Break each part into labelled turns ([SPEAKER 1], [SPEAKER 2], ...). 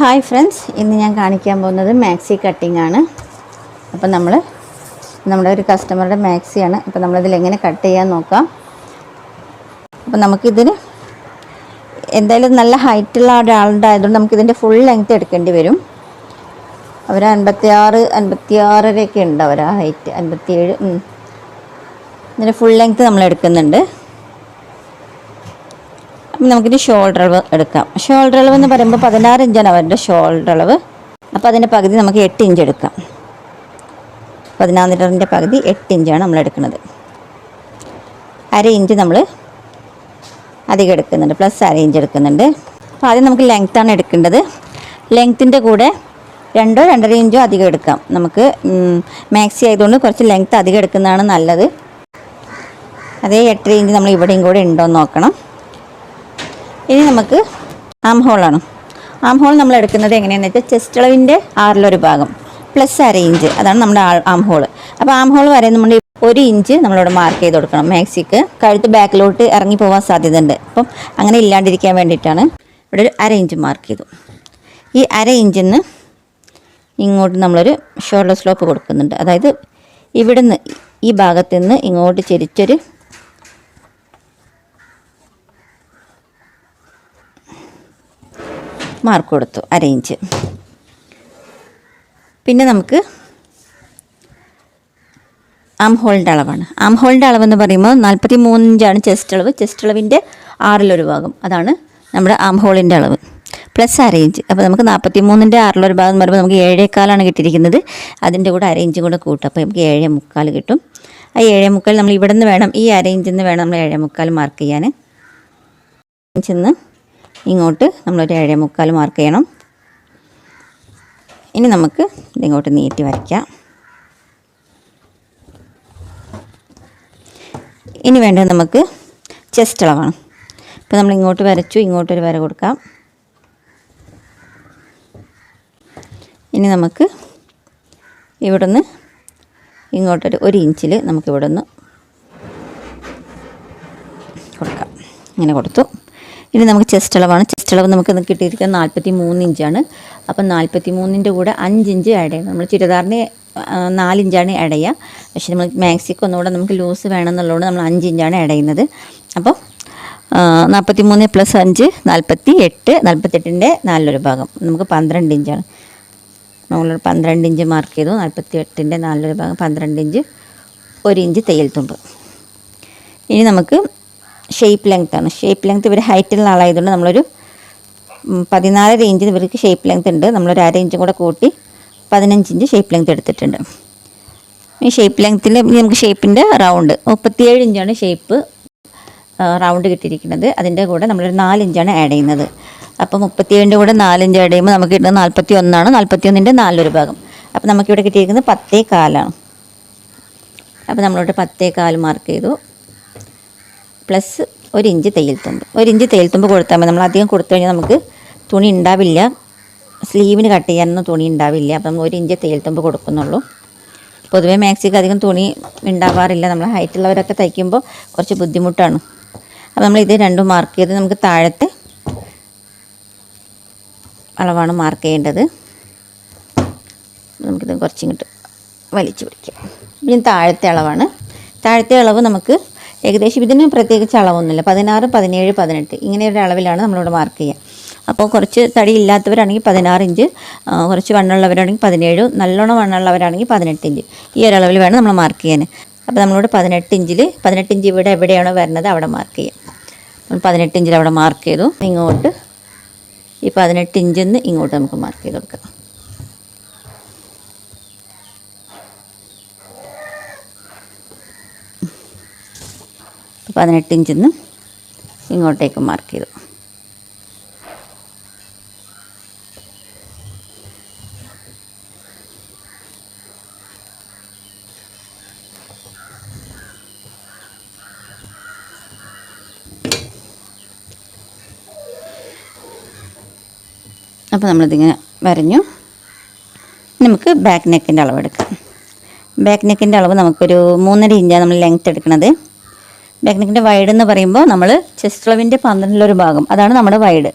[SPEAKER 1] Hi friends ഇന്ന് ഞാൻ കാണിക്കാൻ പോകുന്നത് മാക്സി കട്ടിംഗ് ആണ്. അപ്പം നമ്മൾ നമ്മുടെ ഒരു കസ്റ്റമറുടെ മാക്സിയാണ് അപ്പം നമ്മളിതിൽ എങ്ങനെ കട്ട് ചെയ്യാൻ നോക്കാം. അപ്പം നമുക്കിതിന് എന്തായാലും നല്ല ഹൈറ്റുള്ള ഒരാളുടെ ആയതുകൊണ്ട് നമുക്കിതിന്റെ ഫുൾ ലെങ്ത് എടുക്കേണ്ടി വരും. അവർ അൻപത്തി ആറ് അൻപത്തി ആറരയൊക്കെ ഉണ്ട് അവർ ആ ഹൈറ്റ് അൻപത്തിയേഴ് ഇതിന്റെ ഫുൾ ലെങ്ത് നമ്മൾ എടുക്കുന്നുണ്ട് നമുക്കിനി ഷോൾഡർ അളവ് എടുക്കാം. ഷോൾഡർ അളവ് എന്ന് പറയുമ്പോൾ പതിനാറ് ഇഞ്ചാണ് അവരുടെ ഷോൾഡർ അളവ്. അപ്പോൾ അതിന്റെ പകുതി നമുക്ക് എട്ട് ഇഞ്ച് എടുക്കാം. പതിനാറിന്റെ പകുതി എട്ട് ഇഞ്ചാണ് നമ്മൾ എടുക്കുന്നത്. അര ഇഞ്ച് നമ്മൾ അധികം എടുക്കുന്നുണ്ട്. പ്ലസ് അര ഇഞ്ച് എടുക്കുന്നുണ്ട്. അപ്പോൾ ആദ്യം നമുക്ക് ലെങ്ത്താണ് എടുക്കേണ്ടത്. ലെങ്ത്തിന്റെ കൂടെ രണ്ടോ രണ്ടര ഇഞ്ചോ അധികം എടുക്കാം. നമുക്ക് മാക്സി ആയതുകൊണ്ട് കുറച്ച് ലെങ്ത്ത് അധികം എടുക്കുന്നതാണ് നല്ലത്. അതേ എട്ടര ഇഞ്ച് നമ്മൾ ഇവിടെയും കൂടെ ഉണ്ടോ എന്ന് നോക്കണം. ഇനി നമുക്ക് ആം ഹോളാണ് ആം ഹോൾ നമ്മൾ എടുക്കുന്നത് എങ്ങനെയാണെന്ന് വെച്ചാൽ ചെസ്റ്റ് അളവിന്റെ ആറിലൊരു ഭാഗം പ്ലസ് അര ഇഞ്ച് അതാണ് നമ്മുടെ ആം ഹോൾ അപ്പോൾ ആം ഹോൾ വരെ നമ്മൾ ഒരു ഇഞ്ച് നമ്മളിവിടെ മാർക്ക് ചെയ്ത് കൊടുക്കണം മാക്സിക്ക് കഴുത്ത് ബാക്കിലോട്ട് ഇറങ്ങി പോകാൻ സാധ്യതയുണ്ട്. അപ്പം അങ്ങനെ ഇല്ലാണ്ടിരിക്കാൻ വേണ്ടിയിട്ടാണ് ഇവിടെ ഒരു അര ഇഞ്ച് മാർക്ക് ചെയ്തു. ഈ അര ഇഞ്ചിൽ നിന്ന് ഇങ്ങോട്ട് നമ്മളൊരു ഷോൾഡർ സ്ലോപ്പ് കൊടുക്കുന്നുണ്ട്. അതായത് ഇവിടുന്ന് ഈ ഭാഗത്തു നിന്ന് ഇങ്ങോട്ട് ചെരിച്ചൊരു മാർക്ക് കൊടുത്തു അര ഇഞ്ച് പിന്നെ നമുക്ക് ആം ഹോളിന്റെ അളവാണ്. ആം ഹോളിന്റെ അളവെന്ന് പറയുമ്പോൾ നാൽപ്പത്തി മൂന്നിഞ്ചാണ് ചെസ്റ്റ് അളവ്. ചെസ്റ്റ് അളവിന്റെ ആറിലൊരു ഭാഗം. അതാണ് നമ്മുടെ ആം ഹോളിന്റെ അളവ്. പ്ലസ് അര ഇഞ്ച് അപ്പോൾ നമുക്ക് നാൽപ്പത്തി മൂന്നിന്റെ ആറിലൊരു ഭാഗം എന്ന് പറയുമ്പോൾ നമുക്ക് ഏഴേക്കാലാണ് കിട്ടിയിരിക്കുന്നത്. അതിന്റെ കൂടെ അര ഇഞ്ചും കൂടെ കൂട്ടും. അപ്പോൾ നമുക്ക് ഏഴേ മുക്കാൽ കിട്ടും. ആ ഏഴേ മുക്കാൽ നമ്മൾ ഇവിടെ നിന്ന് വേണം ഈ അര ഇഞ്ചിൽ നിന്ന് വേണം നമ്മൾ ഏഴേ മുക്കാൽ മാർക്ക് ചെയ്യാൻ. ഇഞ്ചിൽ നിന്ന് ഇങ്ങോട്ട് നമ്മളൊരു ഏഴേ മുക്കാൽ മാർക്ക് ചെയ്യണം. ഇനി നമുക്ക് ഇതിങ്ങോട്ട് നീട്ടി വരയ്ക്കാം. ഇനി വേണ്ടത് നമുക്ക് ചെസ്റ്റ് അളവാണ്. ഇപ്പോൾ നമ്മൾ ഇങ്ങോട്ട് വരച്ചു ഇങ്ങോട്ടൊരു വര കൊടുക്കാം. ഇനി നമുക്ക് ഇവിടുന്ന് ഇങ്ങോട്ടൊരു ഒരു ഇഞ്ചിൽ നമുക്ക് നിന്ന് കൊടുക്കാം. ഇങ്ങനെ കൊടുത്തു. ഇനി നമുക്ക് ചെസ്റ്റ് അളവാണ്. ചെസ്റ്റ് അളവ് നമുക്ക് കിട്ടിയിരിക്കുന്നത് നാൽപ്പത്തി മൂന്ന് ഇഞ്ചാണ്. അപ്പം നാൽപ്പത്തി മൂന്നിന്റെ കൂടെ അഞ്ച് ഇഞ്ച് ആഡ് ചെയ്യണം. നമ്മൾ ചുരിദാറിന് നാലിഞ്ചാണ് ആഡ് ചെയ്യുക. പക്ഷേ നമ്മൾ മാക്സിക്ക് ഒന്നുകൂടെ നമുക്ക് ലൂസ് വേണമെന്നുള്ളതുകൊണ്ട് നമ്മൾ അഞ്ച് ഇഞ്ചാണ് ആഡ് ചെയ്യുന്നത്. അപ്പോൾ നാൽപ്പത്തി മൂന്ന് പ്ലസ് അഞ്ച് നാൽപ്പത്തി എട്ട് നാൽപ്പത്തെട്ടിന്റെ നാലിലൊരു ഭാഗം. നമുക്ക് പന്ത്രണ്ട് ഇഞ്ചാണ്. നമ്മളൊരു പന്ത്രണ്ട് ഇഞ്ച് മാർക്ക് ചെയ്തു. നാൽപ്പത്തി എട്ടിന്റെ നാലിലൊരു ഭാഗം പന്ത്രണ്ട് ഇഞ്ച് ഒരു ഇഞ്ച് തയ്യൽ തുമ്പ്. ഇനി നമുക്ക് ഷേപ്പ് ലെങ്ത് ആണ്. ഷേപ്പ് ലെങ്ത് ഇവർ ഹൈറ്റിൽ ആളായതുകൊണ്ട് നമ്മളൊരു പതിനാല് ഇഞ്ച് ഇവർക്ക് ഷേപ്പ് ലെങ്ത് ഉണ്ട്. നമ്മളൊരു അര ഇഞ്ചും കൂടെ കൂട്ടി പതിനഞ്ച് ഇഞ്ച് ഷേപ്പ് ലെങ്ത് എടുത്തിട്ടുണ്ട്. ഈ ഷേപ്പ് ലെങ്ത്തിൽ നമുക്ക് ഷേപ്പിന്റെ റൗണ്ട് മുപ്പത്തിയേഴ് ഇഞ്ചാണ് ഷേപ്പ് റൗണ്ട് കിട്ടിയിരിക്കുന്നത്. അതിന്റെ കൂടെ നമ്മളൊരു നാലിഞ്ചാണ് ആഡ് ചെയ്യുന്നത്. അപ്പോൾ മുപ്പത്തിയേഴിന്റെ കൂടെ നാലിഞ്ച് ആഡ് ചെയ്യുമ്പോൾ നമുക്ക് കിട്ടുന്നത് നാൽപ്പത്തി ഒന്നാണ് നാൽപ്പത്തി ഒന്നിന്റെ നാലൊരു ഭാഗം. അപ്പോൾ നമുക്കിവിടെ കിട്ടിയിരിക്കുന്നത് പത്തേ കാലാണ്. അപ്പോൾ നമ്മളിവിടെ പത്തേ കാൽ മാർക്ക് ചെയ്തു. പ്ലസ് ഒരു ഇഞ്ച് തയ്യൽ തുമ്പ് ഒരു ഇഞ്ച് തയ്യൽ തുമ്പ് കൊടുത്താൽ മതി. നമ്മൾ അധികം കൊടുത്തു കഴിഞ്ഞാൽ നമുക്ക് തുണി ഉണ്ടാവില്ല. സ്ലീവിന് കട്ട് ചെയ്യാനൊന്നും തുണി ഉണ്ടാവില്ല. അപ്പം ഒരു ഇഞ്ച് തയ്യൽ തുമ്പ് കൊടുക്കുന്നുള്ളൂ. പൊതുവേ മാക്സിക്ക് അധികം തുണി ഉണ്ടാവാറില്ല. നമ്മൾ ഹൈറ്റുള്ളവരൊക്കെ തയ്ക്കുമ്പോൾ കുറച്ച് ബുദ്ധിമുട്ടാണ്. അപ്പോൾ നമ്മൾ ഇത് രണ്ടും മാർക്ക് ചെയ്ത് നമുക്ക് താഴത്തെ അളവാണ് മാർക്ക് ചെയ്യേണ്ടത്. നമുക്കിത് കുറച്ചിങ്ങോട്ട് വലിച്ചു പിടിക്കാം. പിന്നെ താഴത്തെ അളവാണ്. താഴത്തെ അളവ് നമുക്ക് ഏകദേശം ഇതിന് പ്രത്യേകിച്ച് അളവൊന്നുമില്ല. പതിനാറ് പതിനേഴ് പതിനെട്ട് ഇങ്ങനെ ഒരു അളവിലാണ് നമ്മളിവിടെ മാർക്ക് ചെയ്യുക. അപ്പോൾ കുറച്ച് തടി ഇല്ലാത്തവരാണെങ്കിൽ പതിനാറ് ഇഞ്ച് കുറച്ച് വണ്ണുള്ളവരാണെങ്കിൽ പതിനേഴ് നല്ലോണം വണ്ണുള്ളവരാണെങ്കിൽ പതിനെട്ട് ഇഞ്ച് ഈ ഒരു അളവിൽ വേണം നമ്മൾ മാർക്ക് ചെയ്യാൻ. അപ്പോൾ നമ്മളിവിടെ പതിനെട്ട് ഇഞ്ചിൽ പതിനെട്ട് ഇഞ്ച് ഇവിടെ എവിടെയാണോ വരുന്നത് അവിടെ മാർക്ക് ചെയ്യാം. നമ്മൾ പതിനെട്ട് ഇഞ്ചിൽ അവിടെ മാർക്ക് ചെയ്തു. ഇങ്ങോട്ട് ഈ പതിനെട്ട് ഇഞ്ചിൽ നിന്ന് ഇങ്ങോട്ട് നമുക്ക് മാർക്ക് ചെയ്ത് കൊടുക്കാം. പതിനെട്ട് ഇഞ്ചിൽ നിന്ന് ഇങ്ങോട്ടേക്ക് മാർക്ക് ചെയ്തു. അപ്പോൾ നമ്മളിതിങ്ങനെ വരഞ്ഞു. നമുക്ക് ബാക്ക് നെക്കിന്റെ അളവെടുക്കാം. ബാക്ക് നെക്കിന്റെ അളവ് നമുക്കൊരു മൂന്നര ഇഞ്ചാണ് നമ്മൾ ലെങ്ത് എടുക്കുന്നത് ബാക്ക് വൈഡ് എന്ന് പറയുമ്പോൾ നമ്മൾ ചെസ്റ്റ് അളവിന്റെ പന്ത്രണ്ടിലൊരു ഭാഗം. അതാണ് നമ്മുടെ വൈഡ്.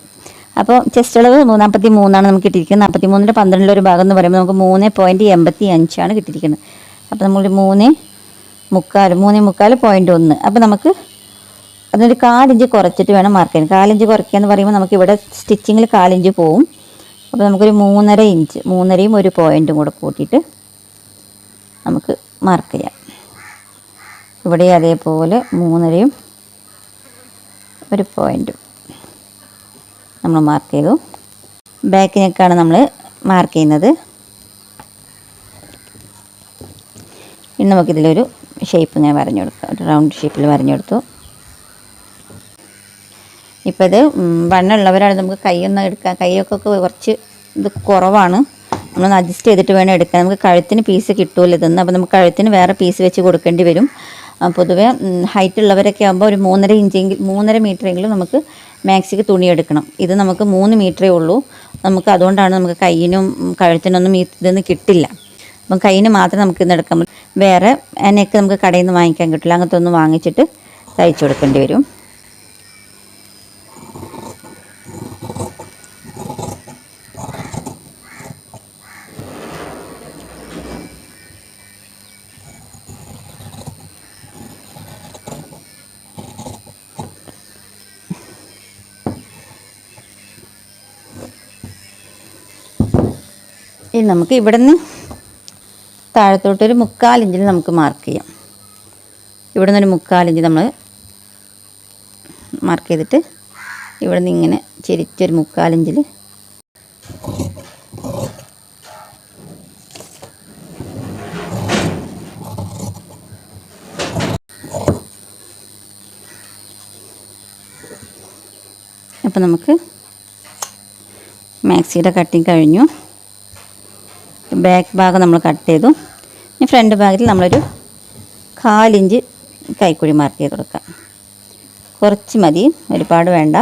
[SPEAKER 1] അപ്പോൾ ചെസ്റ്റ് അളവ് നാൽപ്പത്തി മൂന്നാണ് നമുക്ക് കിട്ടിയിരിക്കുന്നത്. നാൽപ്പത്തി മൂന്നിന്റെ പന്ത്രണ്ടിലൊരു ഭാഗം എന്ന് പറയുമ്പോൾ നമുക്ക് മൂന്ന് പോയിന്റ് എൺപത്തി അഞ്ചാണ് കിട്ടിയിരിക്കുന്നത്. അപ്പോൾ നമ്മൾ മൂന്ന് മുക്കാൽ മൂന്ന് മുക്കാൽ പോയിന്റ് ഒന്ന്. അപ്പോൾ നമുക്ക് അതിനൊരു കാലിഞ്ച് കുറച്ചിട്ട് വേണം മാർക്ക് ചെയ്യാൻ. കാലിഞ്ച് കുറയ്ക്കുക എന്ന് പറയുമ്പോൾ നമുക്ക് ഇവിടെ സ്റ്റിച്ചിങ്ങിൽ കാലിഞ്ച് പോവും. അപ്പോൾ നമുക്കൊരു മൂന്നര ഇഞ്ച് മൂന്നരയും ഒരു പോയിന്റും കൂടെ കൂട്ടിയിട്ട് നമുക്ക് മാർക്ക് ചെയ്യാം. ഇവിടെ അതേപോലെ മൂന്നരയും ഒരു പോയിന്റും നമ്മൾ മാർക്ക് ചെയ്തു. ബാക്ക് നമ്മൾ മാർക്ക് ചെയ്യുന്നത്. ഇനി നമുക്കിതിലൊരു ഷേപ്പ് ഇങ്ങനെ വരഞ്ഞു കൊടുക്കാം. ഒരു റൗണ്ട് ഷേപ്പിൽ വരഞ്ഞു കൊടുത്തു. ഇപ്പോൾ ഇത് വണ്ണുള്ളവരാണ് നമുക്ക് കൈയൊന്നും എടുക്കാൻ കൈയൊക്കെ കുറച്ച് ഇത് കുറവാണ്. നമ്മളൊന്ന് അഡ്ജസ്റ്റ് ചെയ്തിട്ട് വേണം എടുക്കാൻ. നമുക്ക് കഴുത്തിന് പീസ് കിട്ടുമല്ലോ ഇതൊന്നും. അപ്പോൾ നമുക്ക് കഴുത്തിന് വേറെ പീസ് വെച്ച് കൊടുക്കേണ്ടി വരും. പൊതുവേ ഹൈറ്റ് ഉള്ളവരൊക്കെ ആകുമ്പോൾ ഒരു മൂന്നര ഇഞ്ചെങ്കിൽ മൂന്നര മീറ്ററെങ്കിലും നമുക്ക് മാക്സിക്ക് തുണി എടുക്കണം. ഇത് നമുക്ക് മൂന്ന് മീറ്ററേ ഉള്ളൂ. നമുക്ക് അതുകൊണ്ടാണ് നമുക്ക് കയ്യിനും കഴുത്തിനൊന്നും ഇതൊന്നും കിട്ടില്ല. അപ്പം കയ്യിന് മാത്രം നമുക്ക് ഇന്ന് എടുക്കാൻ വേറെ നെക്ക് നമുക്ക് കടയിൽ നിന്ന് വാങ്ങിക്കാൻ കിട്ടില്ല. അങ്ങനത്തെ ഒന്ന് വാങ്ങിച്ചിട്ട് തയ്ച്ചു കൊടുക്കേണ്ടി വരും. നമുക്ക് ഇവിടെ നിന്ന് താഴത്തോട്ടൊരു മുക്കാലിഞ്ചിൽ നമുക്ക് മാർക്ക് ചെയ്യാം. ഇവിടെ നിന്നൊരു മുക്കാലിഞ്ച് നമ്മൾ മാർക്ക് ചെയ്തിട്ട് ഇവിടെ നിന്ന് ഇങ്ങനെ ചെരിച്ചൊരു മുക്കാലിഞ്ചിൽ അപ്പം നമുക്ക് മാക്സിയുടെ കട്ടിങ് കഴിഞ്ഞു. ബാക്ക് ഭാഗം നമ്മൾ കട്ട് ചെയ്തു. ഇനി ഫ്രണ്ട് ഭാഗത്തിൽ നമ്മളൊരു കാലിഞ്ച് കൈക്കുഴി മാർക്ക് ചെയ്ത് കൊടുക്കാം. കുറച്ച് മതി ഒരുപാട് വേണ്ട.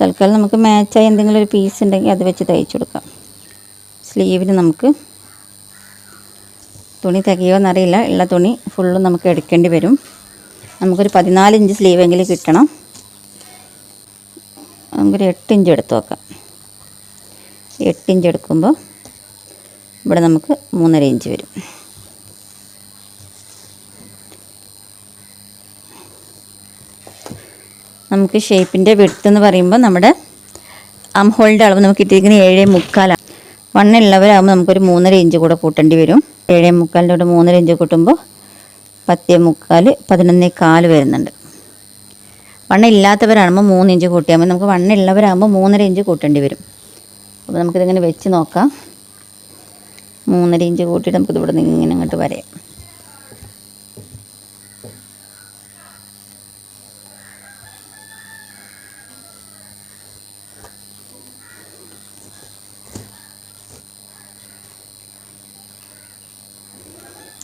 [SPEAKER 1] തൽക്കാലം നമുക്ക് മാച്ചായി എന്തെങ്കിലും ഒരു പീസ് ഉണ്ടെങ്കിൽ അത് വെച്ച് തയ്ച്ചു കൊടുക്കാം. സ്ലീവിന് നമുക്ക് തുണി തികയോന്നറിയില്ല ഉള്ള തുണി ഫുള്ളും നമുക്ക് എടുക്കേണ്ടി വരും. നമുക്കൊരു പതിനാല് ഇഞ്ച് സ്ലീവെങ്കിലും കിട്ടണം. നമുക്കൊരു എട്ട് ഇഞ്ച് എടുത്ത് നോക്കാം എട്ട് ഇഞ്ച് എടുക്കുമ്പോൾ ഇവിടെ നമുക്ക് മൂന്നര ഇഞ്ച് വരും. നമുക്ക് ഷേപ്പിന്റെ വിടുത്ത് എന്ന് പറയുമ്പോൾ നമ്മുടെ ആം ഹോളിന്റെ അളവ് നമുക്ക് കിട്ടിയിരിക്കുന്നത് ഏഴ് മുക്കാലാണ്. വണ്ണുള്ളവരാകുമ്പോൾ നമുക്കൊരു മൂന്നര ഇഞ്ച് കൂടെ കൂട്ടേണ്ടി വരും. ഏഴേ മുക്കാലിന്റെ കൂടെ മൂന്നര ഇഞ്ച് കൂട്ടുമ്പോൾ പത്തേ മുക്കാൽ പതിനൊന്നേ കാൽ വരുന്നുണ്ട്. വണ്ണം ഇല്ലാത്തവരാകുമ്പോൾ മൂന്ന് ഇഞ്ച് കൂട്ടിയാൽ മതി നമുക്ക് വണ്ണം ഉള്ളവരാകുമ്പോൾ മൂന്നര ഇഞ്ച് കൂട്ടേണ്ടി വരും. അപ്പോൾ നമുക്കിതിങ്ങനെ വെച്ച് നോക്കാം. മൂന്നര ഇഞ്ച് കൂട്ടിയിട്ട് നമുക്കിത് ഇവിടെ നിന്ന് ഇങ്ങനെ അങ്ങോട്ട് വരയാം.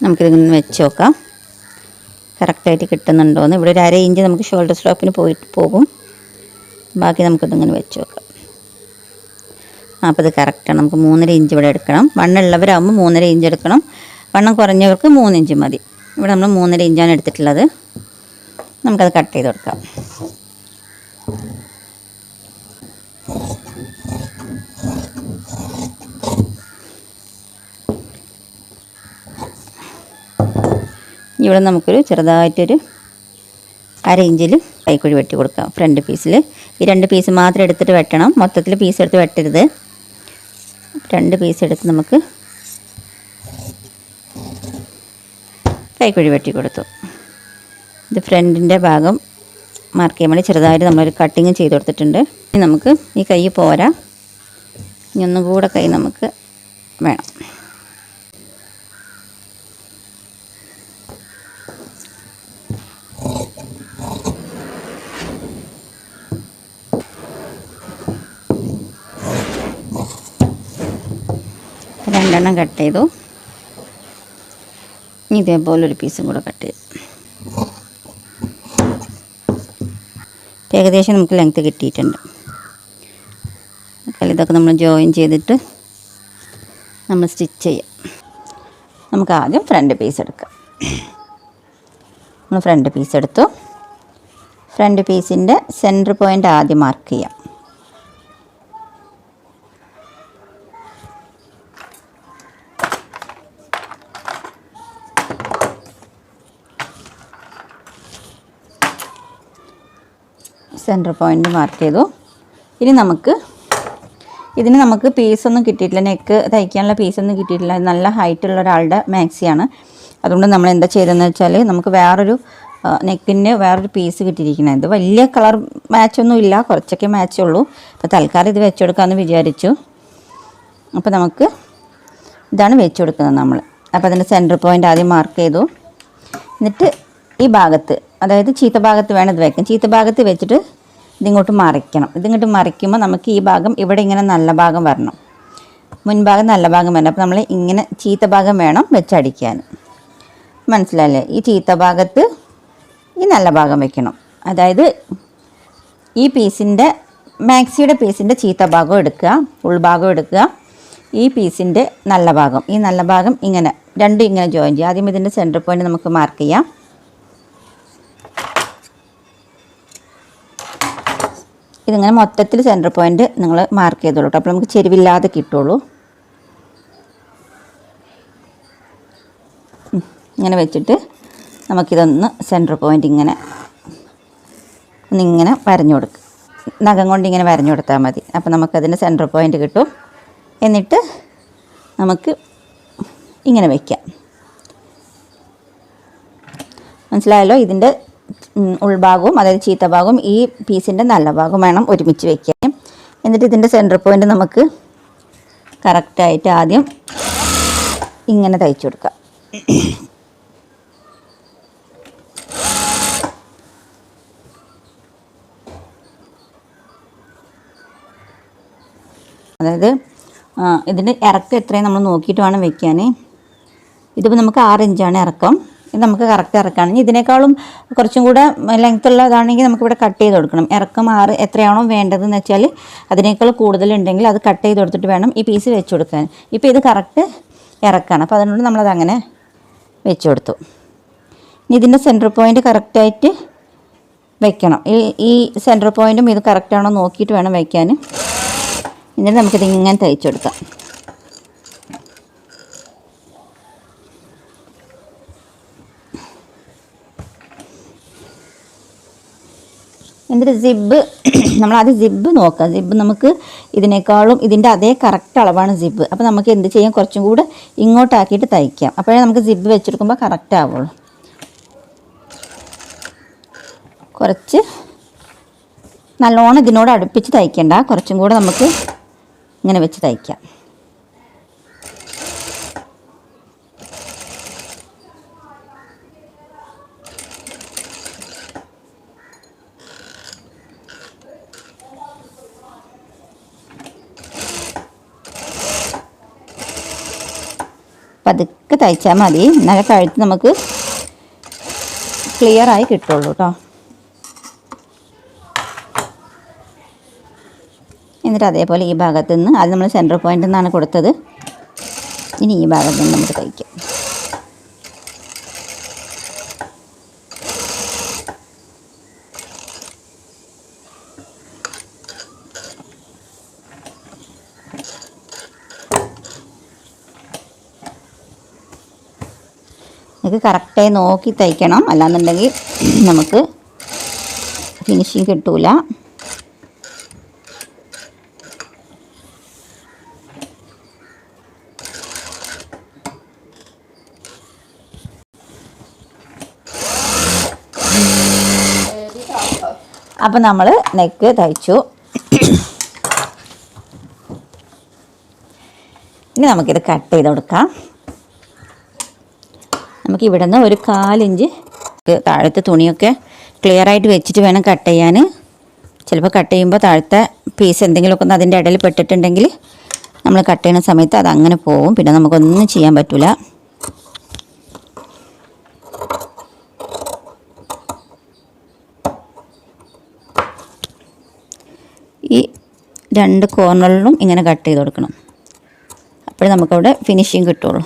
[SPEAKER 1] നമുക്കിതിങ്ങനെ വെച്ച് നോക്കാം. കറക്റ്റായിട്ട് കിട്ടുന്നുണ്ടോയെന്ന് ഇവിടെ ഒരു അര ഇഞ്ച് നമുക്ക് ഷോൾഡർ സ്ട്രോപ്പിന് പോയിട്ട് പോകും. ബാക്കി നമുക്കിതിങ്ങനെ വെച്ച് നോക്കാം. അപ്പോൾ ഇത് കറക്റ്റാണ് നമുക്ക് മൂന്നര ഇഞ്ച് ഇവിടെ എടുക്കണം. വണ്ണുള്ളവരാകുമ്പോൾ മൂന്നര ഇഞ്ച് എടുക്കണം. വണ്ണം കുറഞ്ഞവർക്ക് മൂന്ന് ഇഞ്ച് മതി. ഇവിടെ നമ്മൾ മൂന്നര ഇഞ്ചാണ് എടുത്തിട്ടുള്ളത്. നമുക്കത് കട്ട് ചെയ്ത് കൊടുക്കാം. ഇവിടെ നമുക്കൊരു ചെറുതായിട്ടൊരു അര ഇഞ്ചിൽ കൈക്കുഴി വെട്ടി കൊടുക്കാം. ഫ്രണ്ട് പീസിൽ ഈ രണ്ട് പീസ് മാത്രം എടുത്തിട്ട് വെട്ടണം. മൊത്തത്തിൽ പീസ് എടുത്ത് വെട്ടരുത്. രണ്ട് പീസ് എടുത്ത് നമുക്ക് കൈക്കുഴി വെട്ടി കൊടുത്തു. ഇത് ഫ്രണ്ടിന്റെ ഭാഗം മാർക്ക് ചെയ്യാൻ വേണ്ടി ചെറുതായിട്ട് നമ്മളൊരു കട്ടിങ് ചെയ്ത് കൊടുത്തിട്ടുണ്ട്. ഇനി നമുക്ക് ഈ കൈ പോരാ. ഇനി ഒന്നും കൂടെ കൈ നമുക്ക് വേണം. രണ്ടെണ്ണം കട്ട് ചെയ്തു. ഇതേപോലൊരു പീസും കൂടെ കട്ട് ചെയ്തു ഏകദേശം നമുക്ക് ലെങ്ത്ത് കിട്ടിയിട്ടുണ്ട്. അപ്പോൾ ഇതൊക്കെ നമ്മൾ ജോയിൻ ചെയ്തിട്ട് നമ്മൾ സ്റ്റിച്ച് ചെയ്യാം. നമുക്ക് ആദ്യം ഫ്രണ്ട് പീസ് എടുക്കാം. നമ്മൾ ഫ്രണ്ട് പീസ് എടുത്തു. ഫ്രണ്ട് പീസിന്റെ സെന്റർ പോയിന്റ് ആദ്യം മാർക്ക് ചെയ്യാം. സെന്റർ പോയിന്റ് മാർക്ക് ചെയ്തു. ഇനി നമുക്ക് ഇതിന് നമുക്ക് പീസൊന്നും കിട്ടിയിട്ടില്ല. നെക്ക് തയ്ക്കാനുള്ള പീസൊന്നും കിട്ടിയിട്ടില്ല. നല്ല നല്ല ഹൈറ്റുള്ള ഒരാളുടെ മാക്സിയാണ് അതുകൊണ്ട് നമ്മൾ എന്താ ചെയ്തതെന്ന് വെച്ചാൽ നമുക്ക് വേറൊരു നെക്കിന് വേറൊരു പീസ് കിട്ടിയിരിക്കുന്നത്. ഇത് വലിയ കളർ മാച്ചൊന്നും ഇല്ല. കുറച്ചൊക്കെ മാച്ചേ ഉള്ളൂ. അപ്പോൾ തൽക്കാലം ഇത് വെച്ചുകൊടുക്കാമെന്ന് വിചാരിച്ചു. അപ്പോൾ നമുക്ക് ഇതാണ് വെച്ച് കൊടുക്കുന്നത് നമ്മൾ. അപ്പോൾ അതിന്റെ സെന്റർ പോയിന്റ് ആദ്യം മാർക്ക് ചെയ്തു. എന്നിട്ട് ഈ ഭാഗത്ത് അതായത് ചീത്ത ഭാഗത്ത് വേണം ഇത് വയ്ക്കാം ചീത്ത ഭാഗത്ത് വെച്ചിട്ട് ഇതിങ്ങോട്ട് മറിക്കണം. ഇതിങ്ങോട്ട് മറിക്കുമ്പോൾ നമുക്ക് ഈ ഭാഗം ഇവിടെ ഇങ്ങനെ നല്ല ഭാഗം വരണം. മുൻഭാഗം നല്ല ഭാഗം വരണം. അപ്പോൾ നമ്മൾ ഇങ്ങനെ ചീത്ത ഭാഗം വേണം വെച്ചടിക്കാൻ. മനസ്സിലായില്ലേ? ഈ ചീത്ത ഭാഗത്ത് ഈ നല്ല ഭാഗം വെക്കണം. അതായത് ഈ പീസിന്റെ മാക്സിയുടെ പീസിന്റെ ചീത്ത ഭാഗം എടുക്കുക. ഉൾഭാഗം എടുക്കുക. ഈ പീസിന്റെ നല്ല ഭാഗം. ഈ നല്ല ഭാഗം ഇങ്ങനെ രണ്ടും ഇങ്ങനെ ജോയിൻ ചെയ്യുക. ആദ്യം ഇതിന്റെ സെന്റർ പോയിന്റ് നമുക്ക് മാർക്ക് ചെയ്യാം. ഇതിങ്ങനെ മൊത്തത്തിൽ സെന്റർ പോയിന്റ് നിങ്ങൾ മാർക്ക് ചെയ്തോളൂ കേട്ടോ അപ്പോൾ നമുക്ക് ചെരുവില്ലാതെ കിട്ടുള്ളൂ. ഇങ്ങനെ വെച്ചിട്ട് നമുക്കിതൊന്ന് സെന്റർ പോയിന്റ് ഇങ്ങനെ ഒന്നിങ്ങനെ വരഞ്ഞു കൊടുക്കുക നഖം കൊണ്ട് ഇങ്ങനെ വരഞ്ഞു കൊടുത്താൽ മതി. അപ്പോൾ നമുക്കതിന്റെ സെന്റർ പോയിന്റ് കിട്ടും. എന്നിട്ട് നമുക്ക് ഇങ്ങനെ വയ്ക്കാം മനസ്സിലായല്ലോ? ഇതിന്റെ ഉൾഭാഗവും അതായത് ചീത്ത ഭാഗവും ഈ പീസിന്റെ നല്ല ഭാഗവും വേണം ഒരുമിച്ച് വയ്ക്കാൻ എന്നിട്ട് ഇതിന്റെ സെന്റർ പോയിന്റ് നമുക്ക് കറക്റ്റായിട്ട് ആദ്യം ഇങ്ങനെ തയ്ച്ചു കൊടുക്കാം. അതായത് ഇതിന്റെ ഇറക്കം എത്രയും നമ്മൾ നോക്കിയിട്ട് വേണം വെക്കാൻ. ഇതിപ്പോൾ നമുക്ക് ആറ് ഇഞ്ചാണ് ഇറക്കം. ഇത് നമുക്ക് കറക്റ്റ് ഇറക്കുകയാണെങ്കിൽ ഇതിനേക്കാളും കുറച്ചും കൂടെ ലെങ്ത് ഉള്ളതാണെങ്കിൽ നമുക്കിവിടെ കട്ട് ചെയ്ത് കൊടുക്കണം. ഇറക്കം ആറ് എത്രയാണോ വേണ്ടതെന്ന് വെച്ചാൽ അതിനേക്കാൾ കൂടുതലുണ്ടെങ്കിൽ അത് കട്ട് ചെയ്ത് കൊടുത്തിട്ട് വേണം ഈ പീസ് വെച്ച് കൊടുക്കാൻ. ഇപ്പോൾ ഇത് കറക്റ്റ് ഇറക്കാണ്. അപ്പോൾ അതുകൊണ്ട് നമ്മളത് അങ്ങനെ വെച്ച് കൊടുത്തു. ഇനി ഇതിന്റെ സെന്റർ പോയിന്റ് കറക്റ്റായിട്ട് വെക്കണം. ഈ ഈ സെന്റർ പോയിന്റും ഇത് കറക്റ്റാണോ നോക്കിയിട്ട് വേണം വയ്ക്കാൻ എന്നിട്ട് നമുക്കിത് ഇങ്ങനെ തയ്ച്ചെടുക്കാം എന്നിട്ട് സിബ് നമ്മളാദ്യം സിബ് നോക്കുക. സിബ് നമുക്ക് ഇതിനേക്കാളും ഇതിന്റെ അതേ കറക്റ്റ് അളവാണ് സിബ് അപ്പോൾ നമുക്ക് എന്ത് ചെയ്യാം? കുറച്ചും കൂടെ ഇങ്ങോട്ടാക്കിയിട്ട് തയ്ക്കാം. അപ്പോഴേ നമുക്ക് സിബ് വെച്ചെടുക്കുമ്പോൾ കറക്റ്റ് ആവുള്ളൂ. കുറച്ച് നല്ലോണം ഇതിനോട് അടുപ്പിച്ച് തയ്ക്കേണ്ട. കുറച്ചും കൂടെ നമുക്ക് ഇങ്ങനെ വെച്ച് തയ്ക്കാം. പതുക്കെ തയ്ച്ചാൽ മതി. എന്നാലേ കഴുത്ത് നമുക്ക് ക്ലിയർ ആയി കിട്ടുള്ളൂ കേട്ടോ എന്നിട്ട് അതേപോലെ ഈ ഭാഗത്ത് നിന്ന് അത് നമ്മൾ സെന്റർ പോയിന്റിൽ നിന്നാണ് കൊടുത്തത്. ഇനി ഈ ഭാഗത്ത് നിന്ന് നമുക്ക് തയ്ക്കാം. ഇത് കറക്റ്റായി നോക്കി തയ്ക്കണം. അല്ലാന്നുണ്ടെങ്കിൽ നമുക്ക് ഫിനിഷിങ് കിട്ടൂല. അപ്പം നമ്മൾ നെക്ക് തയ്ച്ചു. ഇനി നമുക്കിത് കട്ട് ചെയ്ത് കൊടുക്കാം. നമുക്ക് ഇവിടെ നിന്ന് ഒരു കാലിഞ്ച് താഴത്തെ തുണിയൊക്കെ ക്ലിയർ ആയിട്ട് വെച്ചിട്ട് വേണം കട്ട് ചെയ്യാൻ. ചിലപ്പോൾ കട്ട് ചെയ്യുമ്പോൾ താഴത്തെ പീസ് എന്തെങ്കിലുമൊക്കെ ഒന്ന് അതിന്റെ ഇടയിൽ പെട്ടിട്ടുണ്ടെങ്കിൽ നമ്മൾ കട്ട് ചെയ്യുന്ന സമയത്ത് അത് അങ്ങനെ പോവും. പിന്നെ നമുക്കൊന്നും ചെയ്യാൻ പറ്റില്ല ഈ രണ്ട് കോർണറിലും ഇങ്ങനെ കട്ട് ചെയ്ത് കൊടുക്കണം. അപ്പോഴേ നമുക്കവിടെ ഫിനിഷിങ് കിട്ടുള്ളൂ.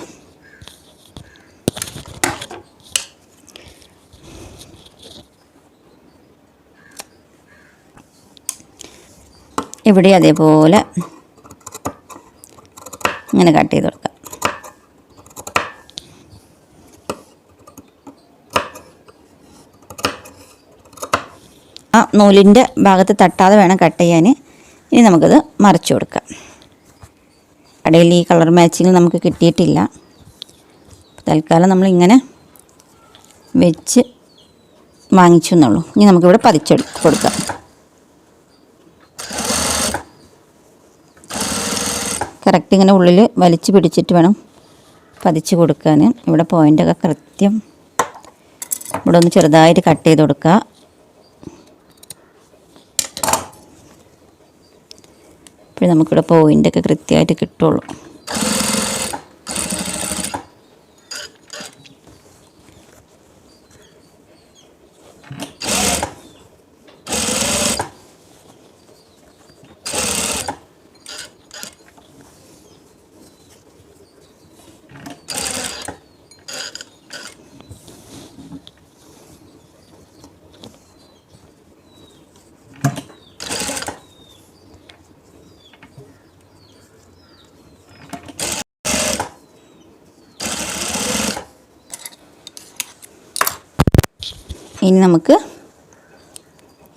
[SPEAKER 1] ഇവിടെ അതേപോലെ ഇങ്ങനെ കട്ട് ചെയ്ത് കൊടുക്കാം. ആ നൂലിന്റെ ഭാഗത്ത് തട്ടാതെ വേണം കട്ട് ചെയ്യാൻ. ഇനി നമുക്കത് മറിച്ചു കൊടുക്കാം. കടയിൽ ഈ കളർ മാച്ചിങ് നമുക്ക് കിട്ടിയിട്ടില്ല. തൽക്കാലം നമ്മളിങ്ങനെ വെച്ച് വാങ്ങിച്ചു എന്നുള്ളൂ. ഇനി നമുക്കിവിടെ പതിച്ചെടുത്ത് കൊടുക്കാം. കറക്റ്റ് ഇങ്ങനെ ഉള്ളിൽ വലിച്ചു പിടിച്ചിട്ട് വേണം പതിച്ച് കൊടുക്കാൻ. ഇവിടെ പോയിന്റൊക്കെ കൃത്യം. ഇവിടെ ഒന്ന് ചെറുതായിട്ട് കട്ട് ചെയ്ത് കൊടുക്കുക. അപ്പോൾ നമുക്കിവിടെ പോയിന്റൊക്കെ കൃത്യമായിട്ട് കിട്ടുള്ളൂ. ഇനി നമുക്ക്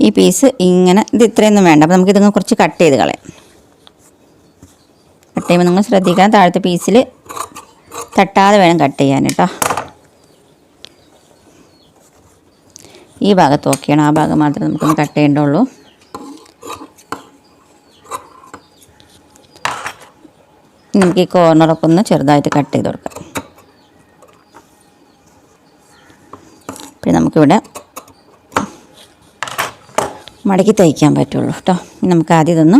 [SPEAKER 1] ഈ പീസ് ഇങ്ങനെ ഇത് ഇത്രയൊന്നും വേണ്ട. അപ്പോൾ നമുക്കിതങ്ങ് കുറച്ച് കട്ട് ചെയ്ത് കളയാം. കട്ട് ചെയ്യുമ്പോൾ നിങ്ങൾ ശ്രദ്ധിക്കണം. താഴത്തെ പീസിൽ തട്ടാതെ വേണം കട്ട് ചെയ്യാൻ കേട്ടോ. ഈ ഭാഗത്ത് ഓക്കെയാണ് ആ ഭാഗം മാത്രമേ നമുക്കൊന്ന് കട്ട് ചെയ്യേണ്ടുള്ളൂ. നമുക്ക് ഈ കോർണറൊക്കെ ഒന്ന് ചെറുതായിട്ട് കട്ട് ചെയ്ത് കൊടുക്കാം. പിന്നെ നമുക്കിവിടെ മടക്കി തയ്ക്കാൻ പറ്റുള്ളൂ കേട്ടോ. നമുക്ക് ആദ്യം ഇതൊന്ന്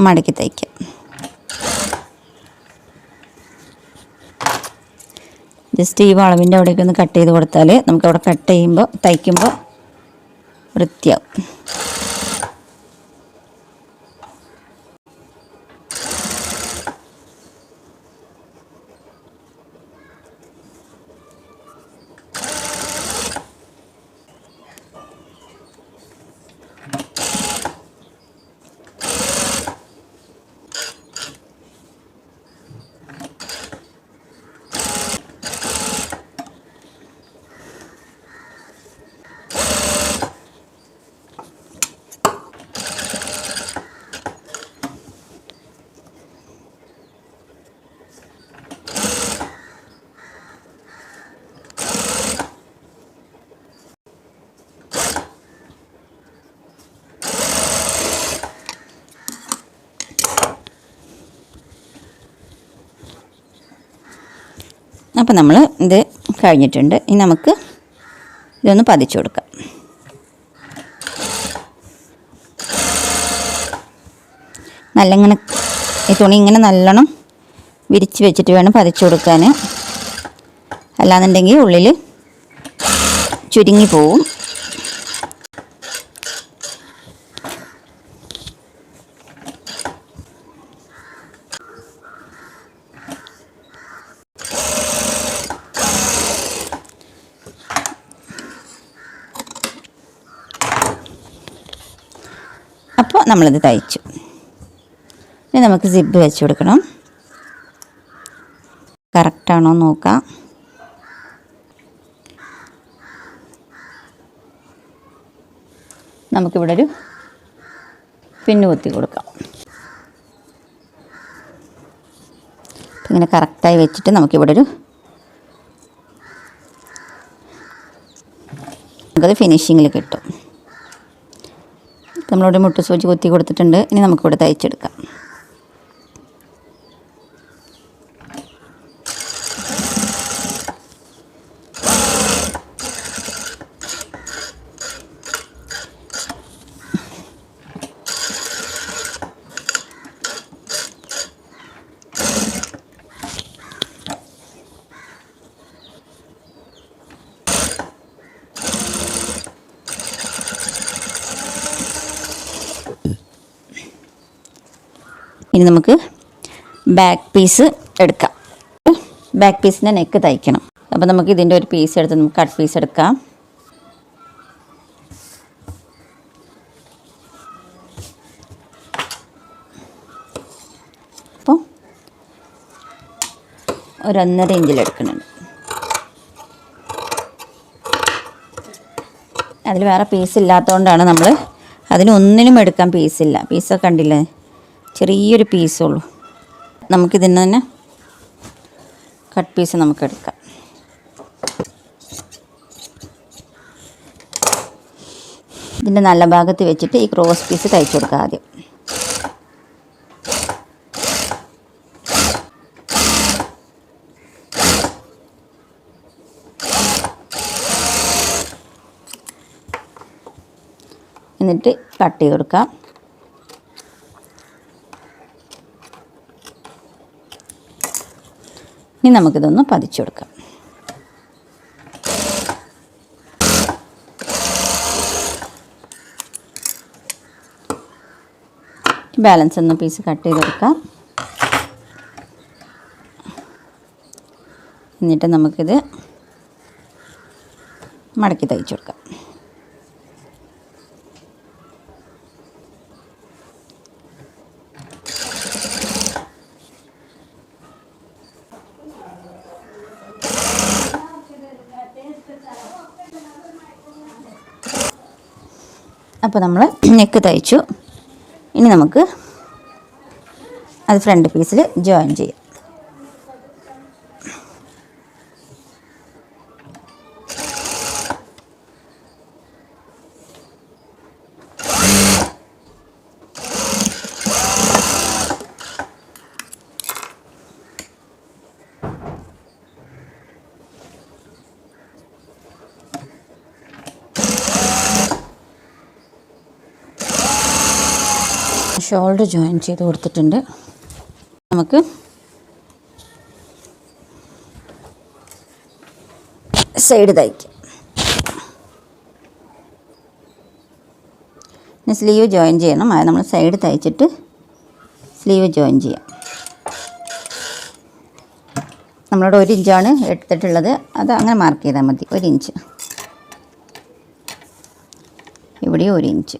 [SPEAKER 1] മടക്കി തയ്ക്കാം. ജസ്റ്റ് ഈ വളവിന്റെ അവിടേക്ക് ഒന്ന് കട്ട് ചെയ്ത് കൊടുത്താൽ നമുക്ക് അവിടെ കട്ട് ചെയ്യുമ്പോൾ തയ്ക്കുമ്പോൾ വൃത്തിയാവും. അപ്പോൾ നമ്മൾ ഇത് കഴിഞ്ഞിട്ടുണ്ട്. ഇനി നമുക്ക് ഇതൊന്ന് പതിച്ചു കൊടുക്കാം. നല്ല ഇങ്ങനെ ഈ തുണി ഇങ്ങനെ നല്ലോണം വിരിച്ച് വെച്ചിട്ട് വേണം പതിച്ചു കൊടുക്കാൻ അല്ലാന്നുണ്ടെങ്കിൽ ഉള്ളിൽ ചുരുങ്ങി പോവും അപ്പോൾ നമ്മളിത് തയ്ച്ചു. ഇനി നമുക്ക് സിബ് വെച്ച് കൊടുക്കണം. കറക്റ്റാണോ നോക്കാം. നമുക്കിവിടെ ഒരു പിന്നു കുത്തി കൊടുക്കാം. ഇങ്ങനെ കറക്റ്റായി വെച്ചിട്ട് നമുക്കിവിടെ ഒരു നമുക്കത് ഫിനിഷിങ്ങിൽ കിട്ടും. നമ്മളിവിടെ മുട്ട് സൂചി കുത്തി കൊടുത്തിട്ടുണ്ട്. ഇനി നമുക്കിവിടെ തയ്ച്ചെടുക്കാം. ഇനി നമുക്ക് ബാക്ക് പീസ് എടുക്കാം. ബാക്ക് പീസിന്റെ നെക്ക് തയ്ക്കണം. അപ്പോൾ നമുക്ക് ഇതിന്റെ ഒരു പീസ് എടുത്ത് നമുക്ക് കട്ട് പീസ് എടുക്കാം. അപ്പോൾ ഒരൊന്നര ഇഞ്ചിലെടുക്കുന്നുണ്ട് അതിൽ വേറെ പീസ് ഇല്ലാത്തതുകൊണ്ടാണ് നമ്മൾ അതിനൊന്നിനും എടുക്കാൻ പീസില്ല പീസൊക്കെ കണ്ടില്ലേ? ചെറിയൊരു പീസുള്ളൂ നമുക്കിതിന് തന്നെ കട്ട് പീസ് നമുക്ക് എടുക്കാം ഇതിന്റെ നല്ല ഭാഗത്ത് വെച്ചിട്ട് ഈ ക്രോസ് പീസ് തയ്ച്ചു കൊടുക്കുക ആദ്യം. എന്നിട്ട് കട്ട് ചെയ്ത് കൊടുക്കാം. ഇനി നമുക്കിതൊന്ന് പതിച്ചു കൊടുക്കാം. ബാലൻസ് ഒന്ന് പീസ് കട്ട് ചെയ്തെടുക്കാം. എന്നിട്ട് നമുക്കിത് മടക്കി തയ്ച്ചു കൊടുക്കാം അപ്പോൾ നമ്മൾ നെക്ക് തയ്ച്ചു. ഇനി നമുക്ക് അത് ഫ്രണ്ട് പീസിൽ ജോയിൻ ചെയ്യാം ഷോൾഡർ ജോയിൻ ചെയ്ത് കൊടുത്തിട്ടുണ്ട്. നമുക്ക് സൈഡ് തയ്ക്കാം ഇനി സ്ലീവ് ജോയിൻ ചെയ്യണം. അത് നമ്മൾ സൈഡ് തയ്ച്ചിട്ട് സ്ലീവ് ജോയിൻ ചെയ്യാം. നമ്മളോട് ഒരു ഇഞ്ചാണ് എടുത്തിട്ടുള്ളത്. അത് അങ്ങനെ മാർക്ക് ചെയ്താൽ മതി. ഒരു ഇഞ്ച് ഇവിടെയും ഒരു ഇഞ്ച്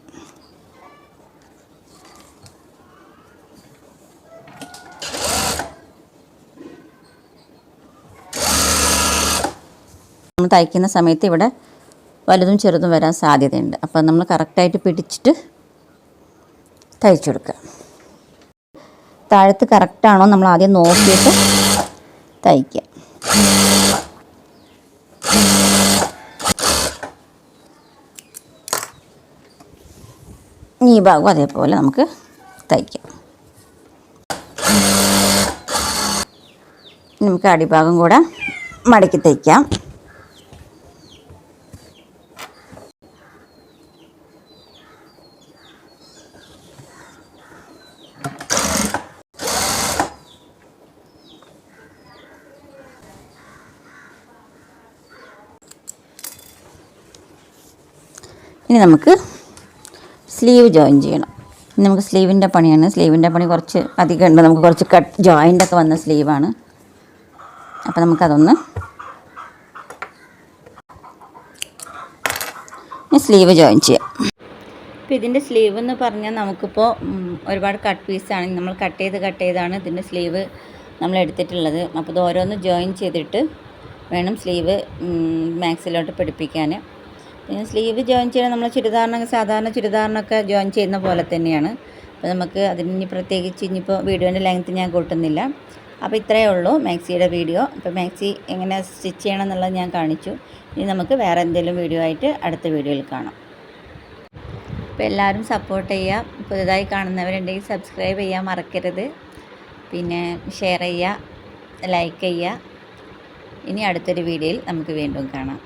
[SPEAKER 1] തയ്ക്കുന്ന സമയത്ത് ഇവിടെ വലുതും ചെറുതും വരാൻ സാധ്യതയുണ്ട്. അപ്പോൾ നമ്മൾ കറക്റ്റായിട്ട് പിടിച്ചിട്ട് തയ്ച്ചു കൊടുക്കുക. താഴത്ത് കറക്റ്റാണോ നമ്മൾ ആദ്യം നോക്കിയിട്ട് തയ്ക്കുക. ഈ ഭാഗം അതേപോലെ നമുക്ക് തയ്ക്കാം. നമുക്ക് അടിഭാഗം കൂടെ മടക്കി തയ്ക്കാം. ഇനി നമുക്ക് സ്ലീവ് ജോയിൻ ചെയ്യണം. ഇനി നമുക്ക് സ്ലീവിന്റെ പണിയാണ്. സ്ലീവിന്റെ പണി കുറച്ച് അധികം ഉണ്ട്. നമുക്ക് കുറച്ച് കട്ട് ജോയിന്റൊക്കെ വന്ന സ്ലീവാണ് അപ്പോൾ നമുക്കതൊന്ന് സ്ലീവ് ജോയിൻ ചെയ്യാം. ഇപ്പോൾ ഇതിന്റെ സ്ലീവ് എന്ന് പറഞ്ഞാൽ നമുക്കിപ്പോൾ ഒരുപാട് കട്ട് പീസാണ് നമ്മൾ കട്ട് ചെയ്ത് കട്ട് ചെയ്താണ് ഇതിന്റെ സ്ലീവ് നമ്മൾ എടുത്തിട്ടുള്ളത്. അപ്പോൾ ഇത് ഓരോന്ന് ജോയിൻ ചെയ്തിട്ട് വേണം സ്ലീവ് മാക്സിലോട്ട് പിടിപ്പിക്കാൻ. പിന്നെ സ്ലീവ് ജോയിൻ ചെയ്യണം നമ്മൾ ചുരിദാറിനൊക്കെ സാധാരണ ചുരിദാറിനൊക്കെ ജോയിൻ ചെയ്യുന്ന പോലെ തന്നെയാണ്. അപ്പോൾ നമുക്ക് അതിന് പ്രത്യേകിച്ച് ഇനിയിപ്പോൾ വീഡിയോന്റെ ലെങ്ത്ത് ഞാൻ കൂട്ടുന്നില്ല. അപ്പോൾ ഇത്രയേ ഉള്ളൂ മാക്സിയുടെ വീഡിയോ. അപ്പോൾ മാക്സി എങ്ങനെ സ്റ്റിച്ച് ചെയ്യണം എന്നുള്ളത് ഞാൻ കാണിച്ചു. ഇനി നമുക്ക് വേറെ എന്തെങ്കിലും വീഡിയോ ആയിട്ട് അടുത്ത വീഡിയോയിൽ കാണാം. അപ്പോൾ എല്ലാവരും സപ്പോർട്ട് ചെയ്യുക. പുതുതായി കാണുന്നവരുണ്ടെങ്കിൽ സബ്സ്ക്രൈബ് ചെയ്യാൻ മറക്കരുത്. പിന്നെ ഷെയർ ചെയ്യുക ലൈക്ക് ചെയ്യുക. ഇനി അടുത്തൊരു വീഡിയോയിൽ നമുക്ക് വീണ്ടും കാണാം.